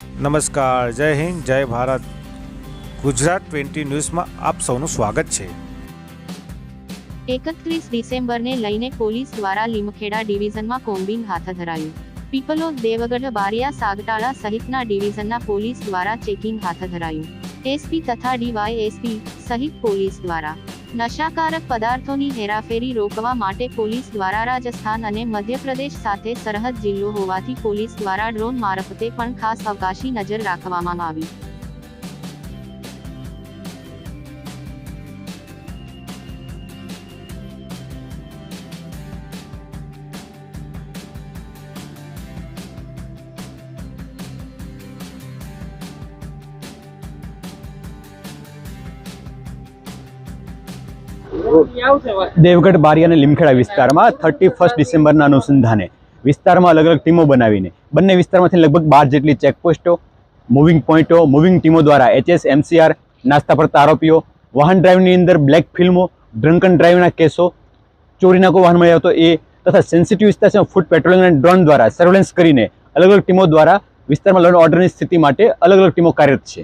નમસ્કાર, જય હિન્દ, જય ભારત. ગુજરાત ટ્વેન્ટી ન્યૂઝમાં આપ સૌનું સ્વાગત છે. એકત્રીસ ડિસેમ્બરને લઈને પોલીસ દ્વારા લીમખેડા ડિવિઝનમાં કોમ્બિંગ હાથ ધરાયું. પીપલોદ, દેવગઢ, બારિયા, સાગટાળા સહિતના ડિવિઝનના પોલીસ દ્વારા ચેકિંગ હાથ ધરાયું. એસપી તથા ડીવાયએસપી સહિત પોલીસ દ્વારા. નશાકારક પદાર્થોની હેરાફેરી રોકવા માટે પોલીસ દ્વારા રાજસ્થાન અને મધ્યપ્રદેશ સાથે સરહદ જિલ્લો હોવાથી પોલીસ દ્વારા ડ્રોન મારફતે પણ ખાસ અવકાશી નજર રાખવામાં આવી. દેવગઢ બારી અને લીમખેડા વિસ્તારમાં થર્ટી ફર્સ્ટ ડિસેમ્બરના અનુસંધાને વિસ્તારમાં અલગ અલગ ટીમો બનાવીને બંને વિસ્તારમાંથી લગભગ બાર જેટલી ચેકપોસ્ટો મૂવિંગ પોઈન્ટો મૂવિંગ ટીમો દ્વારા એચએસ એમસીઆર નાસ્તા પડતા આરોપીઓ વાહન ડ્રાઈવની અંદર બ્લેક ફિલ્મો ડ્રંકન ડ્રાઈવના કેસો ચોરીના કોઈ વાહન મળ્યા હતો એ તથા સેન્સિટિવ વિસ્તારમાં ફૂડ પેટ્રોલિંગ અને ડ્રોન દ્વારા સર્વેલન્સ કરીને અલગ અલગ ટીમો દ્વારા વિસ્તારમાં લોન ઓર્ડરની સ્થિતિ માટે અલગ અલગ ટીમો કાર્યરત છે.